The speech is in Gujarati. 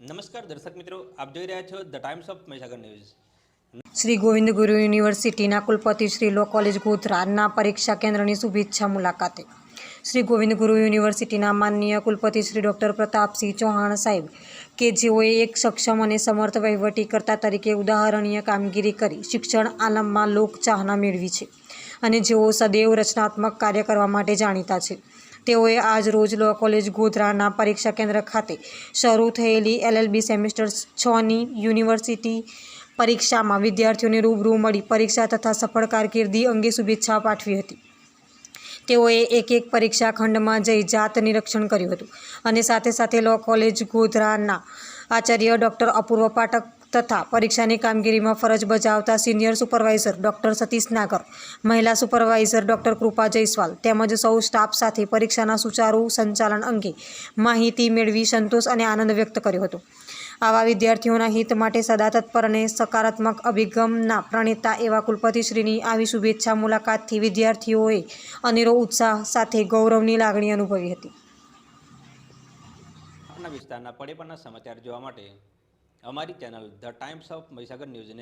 નમસ્કાર દર્શક મિત્રો, આપ જોઈ રહ્યા છો the times of Mahisagar news. Shri Govind Guru યુનિવર્સિટીના કુલપતિ શ્રી લો કોલેજ ગોધરાના પરીક્ષા કેન્દ્રની શુભેચ્છા મુલાકાતે. શ્રી ગોવિંદ ગુરુ યુનિવર્સિટીના માનનીય કુલપતિ શ્રી ડૉક્ટર પ્રતાપસિંહ ચૌહાણ સાહેબ કે જેઓએ એક સક્ષમ અને સમર્થ વહીવટીકર્તા તરીકે ઉદાહરણીય કામગીરી કરી શિક્ષણ આલમમાં લોકચાહના મેળવી છે અને જેઓ સદૈવ રચનાત્મક કાર્ય કરવા માટે જાણીતા છે. તેઓએ આજ રોજ લો કોલેજ ગોધરાના પરીક્ષા કેન્દ્ર ખાતે શરૂ થયેલી એલએલબી સેમેસ્ટર છની યુનિવર્સિટી પરીક્ષામાં વિદ્યાર્થીઓને રૂબરૂ મળી પરીક્ષા તથા સફળ કારકિર્દી અંગે શુભેચ્છા પાઠવી હતી. તેઓએ એક એક પરીક્ષા ખંડમાં જઈ જાત નિરીક્ષણ કર્યું હતું અને સાથે સાથે લો કોલેજ ગોધરાના આચાર્ય ડૉક્ટર અપૂર્વ પાઠક તથા પરીક્ષાની કામગીરીમાં ફરજ બજાવતા senior supervisor doctor Satish Nagar, મહિલા સુપરવાઇઝર ડૉક્ટર કૃપા જયસ્વાલ તેમજ સૌ સ્ટાફ સાથે પરીક્ષાના સુચારુ સંચાલન અંગે માહિતી મેળવી સંતોષ અને આનંદ વ્યક્ત કર્યો હતો. આવા વિદ્યાર્થીઓના હિત માટે સદા તત્પર અને સકારાત્મક અભિગમના પ્રણેતા એવા કુલપતિશ્રીની આવી શુભેચ્છા મુલાકાતથી વિદ્યાર્થીઓએ અનેરો ઉત્સાહ સાથે ગૌરવની લાગણી અનુભવી હતી. વિસ્તારના પડે પણના સમાચાર જોવા માટે અમારી channel the times of Mahisagar ન્યૂઝને